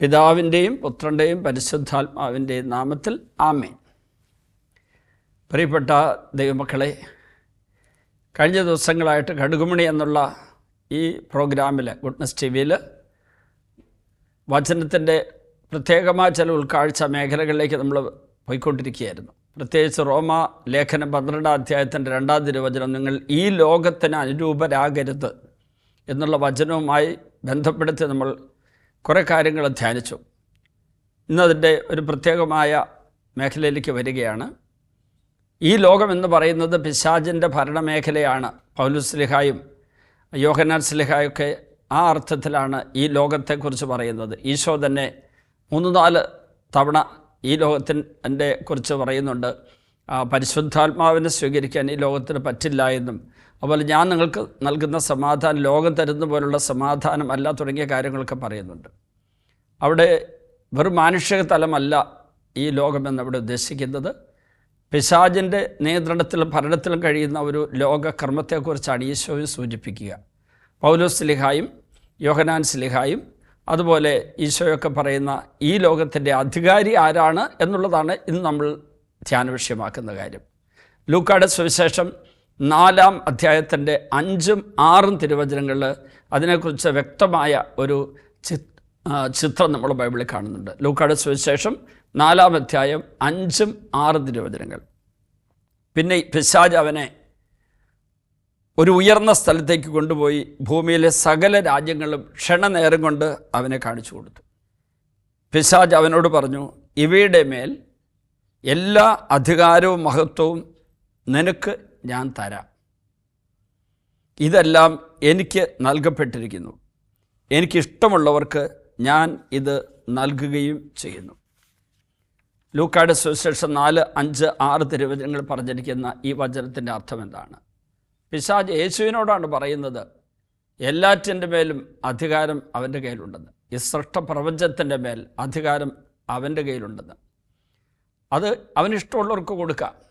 പിതാവിന്റെയും പുത്രന്റെയും പരിശുദ്ധാത്മാവിന്റെയും നാമത്തിൽ ആമേൻ. പ്രിയപ്പെട്ട ദൈവമക്കളെ കഴിഞ്ഞ ദിവസങ്ങളായിട്ട് കടുകുമണി എന്നുള്ള ഈ പ്രോഗ്രാമിൽ ഗുഡ്നസ് ടി വിയിൽ വചനത്തിന്റെ പ്രത്യേകമായ ചില ഉൾക്കാഴ്ച മേഖലകളിലേക്ക് നമ്മൾ പോയിക്കൊണ്ടിരിക്കുകയായിരുന്നു. പ്രത്യേകിച്ച് റോമ ലേഖനം പന്ത്രണ്ടാം അധ്യായത്തിന്റെ രണ്ടാം തിരുവചനം നിങ്ങൾ ഈ ലോകത്തിന് അനുരൂപരാകരുത് എന്നുള്ള വചനവുമായി ബന്ധപ്പെടുത്തി നമ്മൾ കുറേ കാര്യങ്ങൾ ധ്യാനിച്ചു. ഇന്നതിന്റെ ഒരു പ്രത്യേകമായ മേഖലയിലേക്ക് വരികയാണ്. ഈ ലോകമെന്ന് പറയുന്നത് പിശാജിന്റെ ഭരണമേഖലയാണ്. പൗലുസ്ലിഹായും യോഹനാൻ സ്ലിഹായൊക്കെ ആ അർത്ഥത്തിലാണ് ഈ ലോകത്തെക്കുറിച്ച് പറയുന്നത്. ഈശോ തന്നെ മൂന്ന് നാല് തവണ ഈ ലോകത്തിന്റെ കുറിച്ച് പറയുന്നുണ്ട്. പരിശുദ്ധാത്മാവിനെ സ്വീകരിക്കാൻ ഈ ലോകത്തിന് പറ്റില്ല എന്നും അതുപോലെ ഞാൻ നിങ്ങൾക്ക് നൽകുന്ന സമാധാനം ലോകം തരുന്ന പോലുള്ള സമാധാനം അല്ല തുടങ്ങിയ കാര്യങ്ങളൊക്കെ പറയുന്നുണ്ട്. അവിടെ വെറും മാനുഷിക തലമല്ല ഈ ലോകം എന്നവിടെ ഉദ്ദേശിക്കുന്നത്. പിശാജിന്റെ നിയന്ത്രണത്തിലും ഭരണത്തിലും കഴിയുന്ന ഒരു ലോകകർമ്മത്തെക്കുറിച്ചാണ് ഈശോയെ സൂചിപ്പിക്കുക. പൗലോസ് സ്ലിഹായും യോഹനാൻ സ്ലിഹായും അതുപോലെ ഈശോയൊക്കെ പറയുന്ന ഈ ലോകത്തിന്റെ അധികാരി ആരാണ് എന്നുള്ളതാണ് ഇന്ന് നമ്മൾ ധ്യാന വിഷയമാക്കുന്ന കാര്യം. ലൂക്കാട് സുവിശേഷം നാലാം അധ്യായത്തിന്റെ അഞ്ചും ആറും തിരുവചനങ്ങളിൽ അതിനെക്കുറിച്ച് വ്യക്തമായ ഒരു ചിത്രം നമ്മൾ ബൈബിളിൽ കാണുന്നുണ്ട്. ലൂക്കാട് സുവിശേഷം നാലാം അധ്യായം അഞ്ചും ആറും തിരുവചനങ്ങൾ. പിന്നെ പിശാജ് അവനെ ഒരു ഉയർന്ന സ്ഥലത്തേക്ക് കൊണ്ടുപോയി ഭൂമിയിലെ സകല രാജ്യങ്ങളും ക്ഷണനേരം കൊണ്ട് അവനെ കാണിച്ചു കൊടുത്തു. പിശാജ് അവനോട് പറഞ്ഞു ഇവയുടെ മേൽ എല്ലാ അധികാരവും മഹത്വവും നിനക്ക് ഞാൻ തരാം. ഇതെല്ലാം എനിക്ക് നൽകപ്പെട്ടിരിക്കുന്നു. എനിക്കിഷ്ടമുള്ളവർക്ക് ഞാൻ ഇത് നൽകുകയും ചെയ്യുന്നു. ലൂക്കാട് സുവിശേഷം നാല് അഞ്ച് ആറ് തിരുവചനങ്ങൾ പറഞ്ഞിരിക്കുന്ന ഈ വചനത്തിന്റെ അർത്ഥം എന്താണ്? പിശാജ് യേശുവിനോടാണ് പറയുന്നത് എല്ലാറ്റിന്റെ മേലും അധികാരം അവന്റെ കയ്യിലുണ്ടെന്ന്. ഈ സൃഷ്ട പ്രപഞ്ചത്തിന്റെ മേൽ അധികാരം അവന്റെ കയ്യിലുണ്ടെന്ന്. അത് അവനിഷ്ടമുള്ളവർക്ക് കൊടുക്കാം.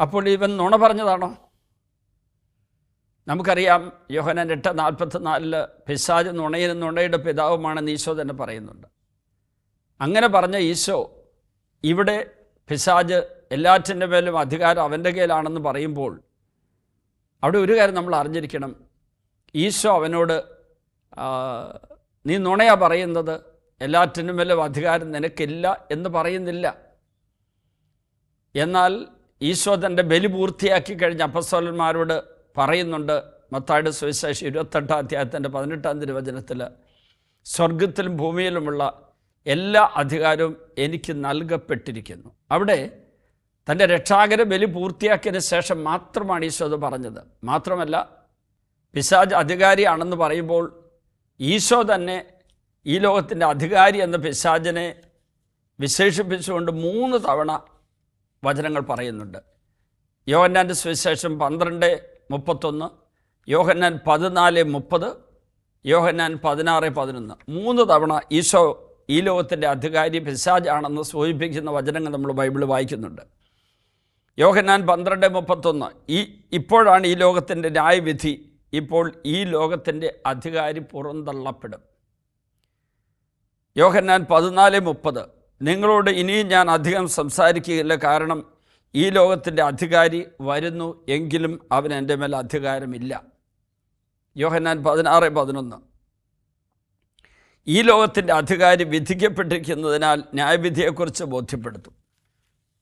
അപ്പോൾ ഇവൻ നുണ പറഞ്ഞതാണോ? നമുക്കറിയാം യോഹനൻ എട്ട് നാൽപ്പത്തി നാലിൽ പിശാജ് നുണയിലും നുണയുടെ പിതാവുമാണെന്ന് ഈശോ തന്നെ പറയുന്നുണ്ട്. അങ്ങനെ പറഞ്ഞ ഈശോ ഇവിടെ പിശാജ് എല്ലാറ്റിന്റെ മേലും അധികാരം അവന്റെ കയ്യിലാണെന്ന് പറയുമ്പോൾ അവിടെ ഒരു കാര്യം നമ്മൾ അറിഞ്ഞിരിക്കണം. ഈശോ അവനോട് നീ നുണയാ പറയുന്നത്? എല്ലാറ്റിനും മേലും അധികാരം നിനക്കില്ല എന്ന് പറയുന്നില്ല. എന്നാൽ ഈശോ തന്റെ ബലി പൂർത്തിയാക്കി കഴിഞ്ഞ അപ്പസ്വലന്മാരോട് പറയുന്നുണ്ട്. മത്തായുടെ സുവിശേഷം ഇരുപത്തെട്ടാം അധ്യായത്തിന്റെ പതിനെട്ടാം തിരുവചനത്തിൽ സ്വർഗത്തിലും ഭൂമിയിലുമുള്ള എല്ലാ അധികാരവും എനിക്ക് നൽകപ്പെട്ടിരിക്കുന്നു. അവിടെ തന്റെ രക്ഷാകര ബലി പൂർത്തിയാക്കിയതിന് ശേഷം മാത്രമാണ് ഈശോ അത് പറഞ്ഞത്. മാത്രമല്ല പിശാജ് അധികാരിയാണെന്ന് പറയുമ്പോൾ ഈശോ തന്നെ ഈ ലോകത്തിന്റെ അധികാരി എന്ന പിശാജിനെ വിശേഷിപ്പിച്ചുകൊണ്ട് മൂന്ന് തവണ വചനങ്ങൾ പറയുന്നുണ്ട്. യോഹന്നാന്റെ സുവിശേഷം പന്ത്രണ്ട് മുപ്പത്തൊന്ന് യോഹന്നാൻ പതിനാല് മുപ്പത് യോഹന്നാൻ പതിനാറ് പതിനൊന്ന്. മൂന്ന് തവണ ഈശോ ഈ ലോകത്തിന്റെ അധികാരി പിശാജാണെന്ന് സൂചിപ്പിക്കുന്ന വചനങ്ങൾ നമ്മൾ ബൈബിളിൽ വായിക്കുന്നുണ്ട്. യോഹന്നാൻ പന്ത്രണ്ട് മുപ്പത്തൊന്ന് ഈ ഇപ്പോഴാണ് ഈ ലോകത്തിന്റെ ന്യായവിധി. ഇപ്പോൾ ഈ ലോകത്തിന്റെ അധികാരി പുറന്തള്ളപ്പെടും. യോഹന്നാൻ പതിനാല് മുപ്പത് നിങ്ങളോട് ഇനിയും ഞാൻ അധികം സംസാരിക്കുകയില്ല. കാരണം ഈ ലോകത്തിന്റെ അധികാരി വരുന്നു എങ്കിലും അവന് എന്റെ മേൽ അധികാരമില്ല. യോഹന്നാൻ പതിനാറ് പതിനൊന്ന്. ഈ ലോകത്തിന്റെ അധികാരി വിധിക്കപ്പെട്ടിരിക്കുന്നതിനാൽ ന്യായവിധിയെക്കുറിച്ച് ബോധ്യപ്പെടുത്തും.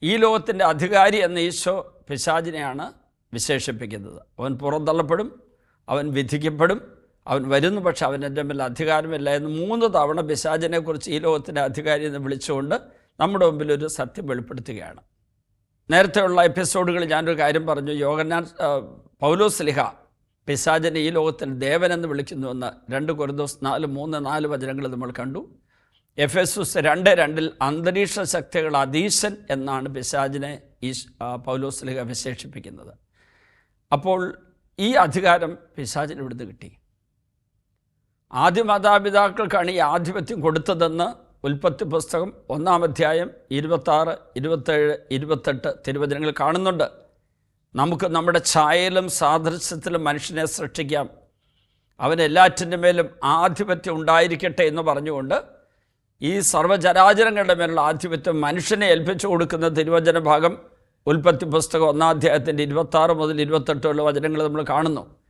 ഈ ലോകത്തിന്റെ അധികാരി എന്ന ഈശോ പിശാചിനെയാണ് വിശേഷിപ്പിക്കുന്നത്. അവൻ പുറന്തള്ളപ്പെടും അവൻ വിധിക്കപ്പെടും അവൻ വരുന്നു പക്ഷെ അവൻ എന്റെ അധികാരമില്ല എന്ന് മൂന്ന് തവണ പിശാചിനെക്കുറിച്ച് ഈ ലോകത്തിന്റെ അധികാരി എന്ന് വിളിച്ചുകൊണ്ട് നമ്മുടെ മുമ്പിൽ ഒരു സത്യം വെളിപ്പെടുത്തുകയാണ്. നേരത്തെയുള്ള എപ്പിസോഡുകളിൽ ഞാനൊരു കാര്യം പറഞ്ഞു യോഗനാൻ പൗലോസ്ലിഹ പൗലോസ് ലിഹ പിശാചിനെ ഈ ലോകത്തിൽ ദേവനെന്ന് വിളിക്കുന്നുവെന്ന് രണ്ട് കൊരിന്തോസ് നാല് മൂന്ന് നാല് വചനങ്ങൾ നമ്മൾ കണ്ടു. എഫ് എസ് എസ് രണ്ട് രണ്ടിൽ അന്തരീക്ഷ ശക്തികൾ അധീശൻ എന്നാണ് പിശാചിനെ ഈ പൗലോസ്ലിഹ പൗലോസ് ലിഹ വിശേഷിപ്പിക്കുന്നത്. അപ്പോൾ ഈ അധികാരം പിശാചിന് ഇവിടുന്ന് കിട്ടി. ആദ്യ മാതാപിതാക്കൾക്കാണ് ഈ ആധിപത്യം കൊടുത്തതെന്ന് ഉൽപ്പത്തി പുസ്തകം ഒന്നാം അധ്യായം ഇരുപത്താറ് ഇരുപത്തേഴ് ഇരുപത്തെട്ട് തിരുവചനങ്ങൾ കാണുന്നുണ്ട്. നമുക്ക് നമ്മുടെ ഛായയിലും സാദൃശ്യത്തിലും മനുഷ്യനെ സൃഷ്ടിക്കാം. അവനെല്ലാറ്റിന്റെ മേലും ആധിപത്യം ഉണ്ടായിരിക്കട്ടെ എന്ന് പറഞ്ഞുകൊണ്ട് ഈ സർവചരാചരങ്ങളുടെ മേലുള്ള ആധിപത്യം മനുഷ്യനെ ഏൽപ്പിച്ചു കൊടുക്കുന്ന തിരുവചന ഭാഗം ഉൽപ്പത്തി പുസ്തകം ഒന്നാം അധ്യായത്തിന്റെ ഇരുപത്താറ് മുതൽ ഇരുപത്തെട്ടുള്ള വചനങ്ങൾ നമ്മൾ കാണുന്നു.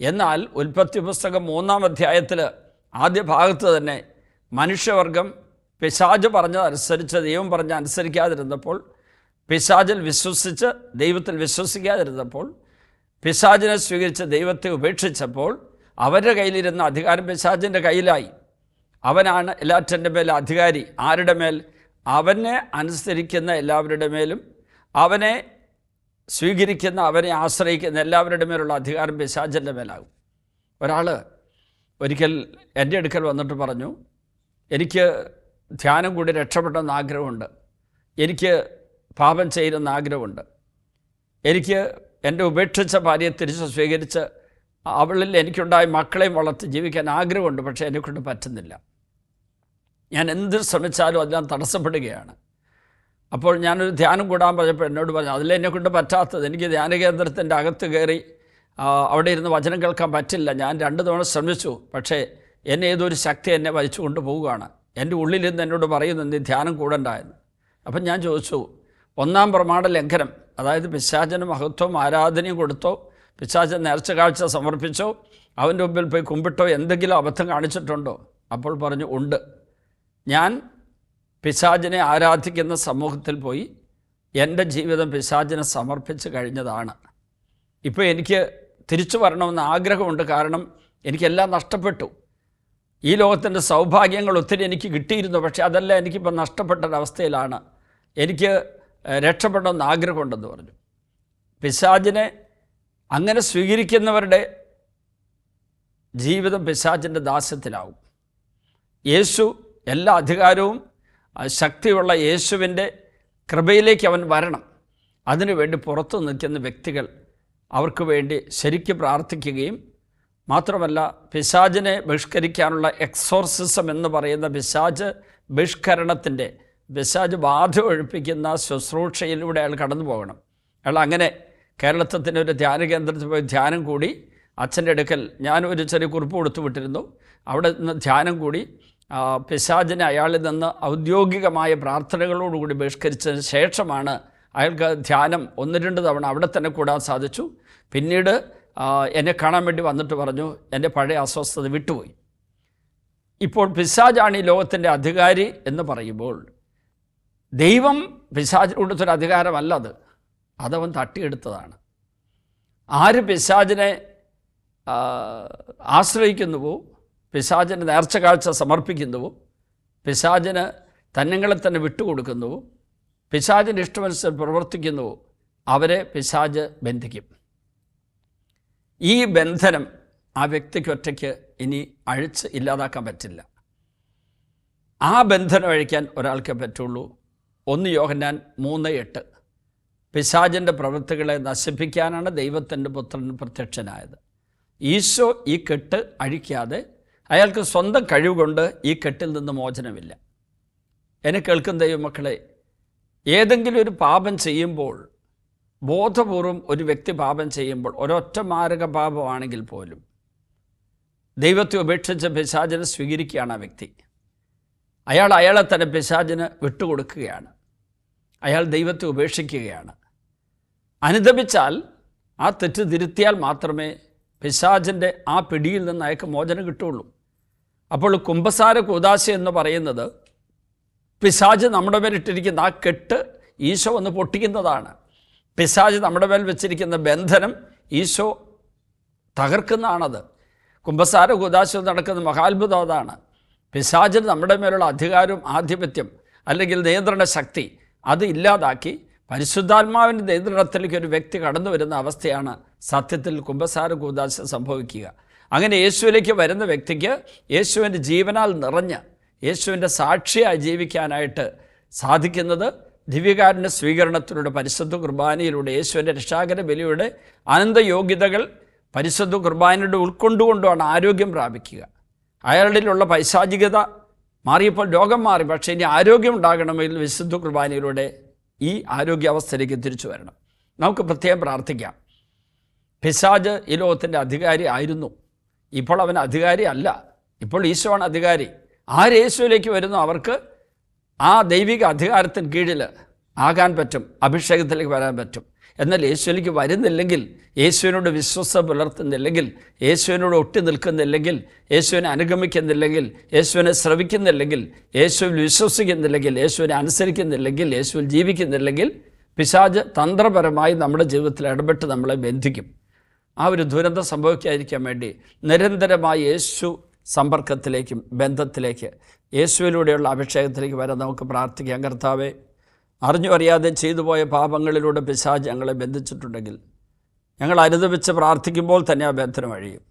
എന്നാൽ ഉൽപ്പത്തി പുസ്തകം മൂന്നാം അധ്യായത്തിൽ ആദ്യ ഭാഗത്ത് തന്നെ മനുഷ്യവർഗം പിശാജ് പറഞ്ഞതനുസരിച്ച് ദൈവം പറഞ്ഞ അനുസരിക്കാതിരുന്നപ്പോൾ പിശാജിൽ വിശ്വസിച്ച് ദൈവത്തിൽ വിശ്വസിക്കാതിരുന്നപ്പോൾ പിശാജിനെ സ്വീകരിച്ച് ദൈവത്തെ ഉപേക്ഷിച്ചപ്പോൾ അവരുടെ കയ്യിലിരുന്ന അധികാരം പിശാജിന്റെ കയ്യിലായി. അവനാണ് എല്ലാറ്റിന്റെ മേൽ അധികാരി. ആരുടെ മേൽ? അവനെ അനുസരിക്കുന്ന എല്ലാവരുടെ മേലും. അവനെ സ്വീകരിക്കുന്ന അവനെ ആശ്രയിക്കുന്ന എല്ലാവരുടെ മേലുള്ള അധികാരം പിശാചന്റെ മേലാകും. ഒരാൾ ഒരിക്കൽ എന്റെ അടുക്കൽ വന്നിട്ട് പറഞ്ഞു എനിക്ക് ധ്യാനം കൂടി രക്ഷപ്പെടണമെന്ന് ആഗ്രഹമുണ്ട്. എനിക്ക് പാപം ചെയ്യണമെന്ന് ആഗ്രഹമുണ്ട്. എനിക്ക് എന്റെ ഉപേക്ഷിച്ച ഭാര്യയെ തിരിച്ച് സ്വീകരിച്ച് അവളിൽ എനിക്കുണ്ടായ മക്കളെയും വളർത്തി ജീവിക്കാൻ ആഗ്രഹമുണ്ട് പക്ഷേ എന്നെക്കൊണ്ട് പറ്റുന്നില്ല. ഞാൻ എന്ത് ശ്രമിച്ചാലും അതിനാൽ തടസ്സപ്പെടുകയാണ്. അപ്പോൾ ഞാനൊരു ധ്യാനം കൂടാൻ പറഞ്ഞപ്പോൾ എന്നോട് പറഞ്ഞു അതിൽ എന്നെക്കൊണ്ട് പറ്റാത്തത്. എനിക്ക് ധ്യാന കേന്ദ്രത്തിന്റെ അകത്ത് കയറി അവിടെ ഇരുന്ന് വചനം കേൾക്കാൻ പറ്റില്ല. ഞാൻ രണ്ട് തവണ ശ്രമിച്ചു. പക്ഷേ എന്നെ ഏതൊരു ശക്തി എന്നെ വലിച്ചു കൊണ്ടുപോവുകയാണ് എന്റെ നിന്ന് എന്നോട് പറയുന്നു നീ ധ്യാനം കൂടണ്ടായെന്ന്. അപ്പം ഞാൻ ചോദിച്ചു ഒന്നാം പ്രമാണ ലംഘനം അതായത് പിശാചന് മഹത്വം ആരാധനയും കൊടുത്തോ? പിശാചൻ നേർച്ച കാഴ്ച സമർപ്പിച്ചോ? അവന്റെ മുമ്പിൽ പോയി കുമ്പിട്ടോ? എന്തെങ്കിലും അബദ്ധം കാണിച്ചിട്ടുണ്ടോ? അപ്പോൾ പറഞ്ഞു ഉണ്ട്. ഞാൻ പിശാചിനെ ആരാധിക്കുന്ന സമൂഹത്തിൽ പോയി എന്റെ ജീവിതം പിശാചിനെ സമർപ്പിച്ച് കഴിഞ്ഞതാണ്. ഇപ്പോൾ എനിക്ക് തിരിച്ചു വരണമെന്ന് ആഗ്രഹമുണ്ട്. കാരണം എനിക്കെല്ലാം നഷ്ടപ്പെട്ടു. ഈ ലോകത്തിന്റെ സൗഭാഗ്യങ്ങൾ ഒത്തിരി എനിക്ക് കിട്ടിയിരുന്നു. പക്ഷേ അതെല്ലാം എനിക്കിപ്പോൾ നഷ്ടപ്പെട്ട ഒരവസ്ഥയിലാണ് എനിക്ക് രക്ഷപ്പെടണമെന്ന് ആഗ്രഹമുണ്ടെന്ന് പറഞ്ഞു. പിശാചിനെ അങ്ങനെ സ്വീകരിക്കുന്നവരുടെ ജീവിതം പിശാചിന്റെ ദാസ്യത്തിലാവും. യേശു എല്ലാ അധികാരവും ശക്തിയുള്ള യേശുവിന്റെ കൃപയിലേക്ക് അവൻ വരണം. അതിനുവേണ്ടി പുറത്തു നിൽക്കുന്ന വ്യക്തികൾ അവർക്ക് വേണ്ടി ശരിക്ക് പ്രാർത്ഥിക്കുകയും മാത്രമല്ല പിശാചിനെ ബഹിഷ്കരിക്കാനുള്ള എക്സോർസിസം എന്ന് പറയുന്ന പിശാജ് ബഹിഷ്കരണത്തിന്റെ പിശാജ് ബാധ ഒഴിപ്പിക്കുന്ന ശുശ്രൂഷയിലൂടെ അയാൾ കടന്നു പോകണം. അയാൾ അങ്ങനെ കേരളത്തിന്റെ ഒരു ധ്യാന കേന്ദ്രത്തിൽ പോയി ധ്യാനം കൂടി അച്ഛന്റെ അടുക്കൽ ഞാൻ ഒരു ചെറിയ കുറിപ്പ് കൊടുത്തു വിട്ടിരുന്നു. അവിടെ നിന്ന് ധ്യാനം കൂടി ആ, പിശാചിനെ അയാളിൽ നിന്ന് ഔദ്യോഗികമായ പ്രാർത്ഥനകളോടുകൂടി ബഹിഷ്കരിച്ചതിന് ശേഷമാണ് അയാൾക്ക് ധ്യാനം ഒന്ന് രണ്ട് തവണ അവിടെ തന്നെ കൂടാൻ സാധിച്ചു. പിന്നീട് എന്നെ കാണാൻ വേണ്ടി വന്നിട്ട് പറഞ്ഞു എന്റെ പഴയ അസ്വസ്ഥത വിട്ടുപോയി. ഇപ്പോൾ പിശാജാണ് ഈ ലോകത്തിന്റെ അധികാരി എന്ന് പറയുമ്പോൾ ദൈവം പിശാചിന് കൊടുത്തൊരു അധികാരമല്ല അത്. അതവൻ തട്ടിയെടുത്തതാണ്. ആര് പിശാജിനെ ആശ്രയിക്കുന്നുവോ പിശാചിന് നേർച്ച കാഴ്ച സമർപ്പിക്കുന്നുവോ പിശാചിന് തന്നങ്ങളെ തന്നെ വിട്ടുകൊടുക്കുന്നുവോ പിശാചിന്റെ ഇഷ്ടമനുസരിച്ച് പ്രവർത്തിക്കുന്നുവോ അവരെ പിശാജ് ബന്ധിക്കും. ഈ ബന്ധനം ആ വ്യക്തിക്ക് ഒറ്റയ്ക്ക് ഇനി അഴിച്ച് ഇല്ലാതാക്കാൻ പറ്റില്ല. ആ ബന്ധനം അഴിക്കാൻ ഒരാൾക്കേ പറ്റുള്ളൂ. ഒന്ന് യോഹന്നാൻ മൂന്ന് എട്ട്. പിശാചിന്റെ പ്രവൃത്തികളെ നശിപ്പിക്കാനാണ് ദൈവത്തിന്റെ പുത്രൻ പ്രത്യക്ഷനായത്. ഈശോ ഈ കെട്ട് അഴിക്കാതെ അയാൾക്ക് സ്വന്തം കഴിവുകൊണ്ട് ഈ കെട്ടിൽ നിന്ന് മോചനമില്ല. എന്നെ കേൾക്കുന്ന ദൈവമക്കളെ ഏതെങ്കിലും ഒരു പാപം ചെയ്യുമ്പോൾ ബോധപൂർവം ഒരു വ്യക്തി പാപം ചെയ്യുമ്പോൾ ഒരൊറ്റ മാരക പാപമാണെങ്കിൽ പോലും ദൈവത്തെ ഉപേക്ഷിച്ച പിശാചിനെ സ്വീകരിക്കുകയാണ് ആ വ്യക്തി. അയാൾ അയാളെ തന്നെ പിശാചിന് വിട്ടുകൊടുക്കുകയാണ്. അയാൾ ദൈവത്തെ ഉപേക്ഷിക്കുകയാണ്. അനുദപിച്ചാൽ ആ തെറ്റ് തിരുത്തിയാൽ മാത്രമേ പിശാചിന്റെ ആ പിടിയിൽ നിന്ന് അയാൾക്ക് മോചനം കിട്ടുള്ളൂ അപ്പോൾ കുംഭസാര കൂതാശ എന്ന് പറയുന്നത് പിശാജ് നമ്മുടെ മേലിട്ടിരിക്കുന്ന ആ കെട്ട് ഈശോ ഒന്ന് പൊട്ടിക്കുന്നതാണ്. പിശാജ് നമ്മുടെ മേൽ വെച്ചിരിക്കുന്ന ബന്ധനം ഈശോ തകർക്കുന്നതാണത്. കുംഭസാര കൂതാശ നടക്കുന്ന മഹാത്ഭുതം അതാണ്. പിശാജിന് നമ്മുടെ മേലുള്ള അധികാരവും ആധിപത്യം അല്ലെങ്കിൽ നിയന്ത്രണ ശക്തി അത് ഇല്ലാതാക്കി പരിശുദ്ധാത്മാവിന്റെ നിയന്ത്രണത്തിലേക്ക് ഒരു വ്യക്തി കടന്നു വരുന്ന അവസ്ഥയാണ് സത്യത്തിൽ കുംഭസാര കൂതാശ സംഭവിക്കുക. അങ്ങനെ യേശുവിലേക്ക് വരുന്ന വ്യക്തിക്ക് യേശുവിന്റെ ജീവനാൽ നിറഞ്ഞ് യേശുവിന്റെ സാക്ഷിയായി ജീവിക്കാനായിട്ട് സാധിക്കുന്നത് ദിവ്യകാരുണ്യ സ്വീകരണത്തിലൂടെ പരിശുദ്ധ കുർബാനയിലൂടെ യേശുവിന്റെ രക്ഷാകര ബലിയുടെ അനന്തയോഗ്യതകൾ പരിശുദ്ധ കുർബാനയുടെ ഉൾക്കൊണ്ടുകൊണ്ടാണ് ആരോഗ്യം പ്രാപിക്കുക. അയാളിലുള്ള പൈശാചികത മാറിയപ്പോൾ രോഗം മാറി പക്ഷേ ഇനി ആരോഗ്യം ഉണ്ടാകണമെങ്കിൽ വിശുദ്ധ കുർബാനയിലൂടെ ഈ ആരോഗ്യാവസ്ഥയിലേക്ക് തിരിച്ചു വരണം. നമുക്ക് പ്രത്യേകം പ്രാർത്ഥിക്കാം. പിശാജ് ഈ ലോകത്തിന്റെ അധികാരി ആയിരുന്നു. ഇപ്പോൾ അവൻ അധികാരി അല്ല. ഇപ്പോൾ ഈശോയാണ് അധികാരി. ആര് യേശുവിലേക്ക് വരുന്നു? അവർക്ക് ആ ദൈവിക അധികാരത്തിന് കീഴിൽ ആകാൻ പറ്റും. അഭിഷേകത്തിലേക്ക് വരാൻ പറ്റും. എന്നാൽ യേശുവിലേക്ക് വരുന്നില്ലെങ്കിൽ യേശുവിനോട് വിശ്വസ പുലർത്തുന്നില്ലെങ്കിൽ യേശുവിനോട് ഒട്ടി നിൽക്കുന്നില്ലെങ്കിൽ യേശുവിനെ അനുഗമിക്കുന്നില്ലെങ്കിൽ യേശുവിനെ ശ്രവിക്കുന്നില്ലെങ്കിൽ യേശുവിൽ വിശ്വസിക്കുന്നില്ലെങ്കിൽ യേശുവിനെ അനുസരിക്കുന്നില്ലെങ്കിൽ യേശുവിൽ ജീവിക്കുന്നില്ലെങ്കിൽ പിശാജ് തന്ത്രപരമായി നമ്മുടെ ജീവിതത്തിൽ ഇടപെട്ട് നമ്മളെ ബന്ധിക്കും. ആ ഒരു ദുരന്തം സംഭവിക്കാതിരിക്കാൻ വേണ്ടി നിരന്തരമായി യേശു സമ്പർക്കത്തിലേക്കും ബന്ധത്തിലേക്ക് യേശുവിലൂടെയുള്ള അഭിഷേകത്തിലേക്ക് വരാൻ നമുക്ക് പ്രാർത്ഥിക്കാം. കർത്താവേ അറിഞ്ഞു അറിയാതെ ചെയ്തു പോയ പാപങ്ങളിലൂടെ പിശാജ് ഞങ്ങളെ ബന്ധിച്ചിട്ടുണ്ടെങ്കിൽ ഞങ്ങൾ അനുദപിച്ച് പ്രാർത്ഥിക്കുമ്പോൾ തന്നെ ആ ബന്ധനം അഴിയും.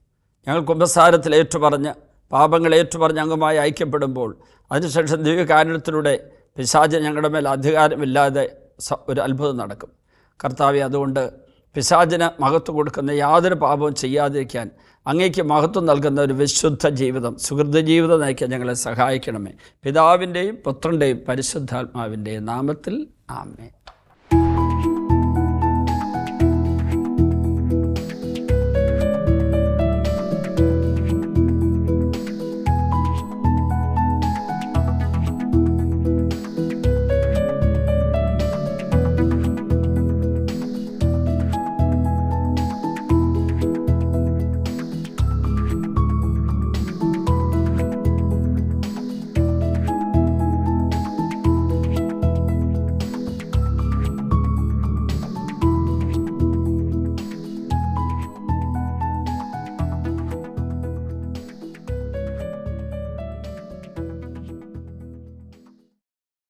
ഞങ്ങൾ കുംഭസാരത്തിൽ ഏറ്റുപറഞ്ഞ് പാപങ്ങൾ ഏറ്റുപറഞ്ഞ് അംഗമായി ഐക്യപ്പെടുമ്പോൾ അതിനുശേഷം ദിവ്യകാരണത്തിലൂടെ പിശാജ് ഞങ്ങളുടെ മേൽ അധികാരമില്ലാതെ ഒരു അത്ഭുതം നടക്കും. കർത്താവെ അതുകൊണ്ട് പിശാചിന് മഹത്വം കൊടുക്കുന്ന യാതൊരു പാപവും ചെയ്യാതിരിക്കാൻ അങ്ങേക്ക് മഹത്വം നൽകുന്ന ഒരു വിശുദ്ധ ജീവിതം സുഹൃത ജീവിതം നയിക്കാൻ ഞങ്ങളെ സഹായിക്കണമേ. പിതാവിന്റെയും പുത്രന്റെയും പരിശുദ്ധാത്മാവിന്റെയും നാമത്തിൽ ആമേ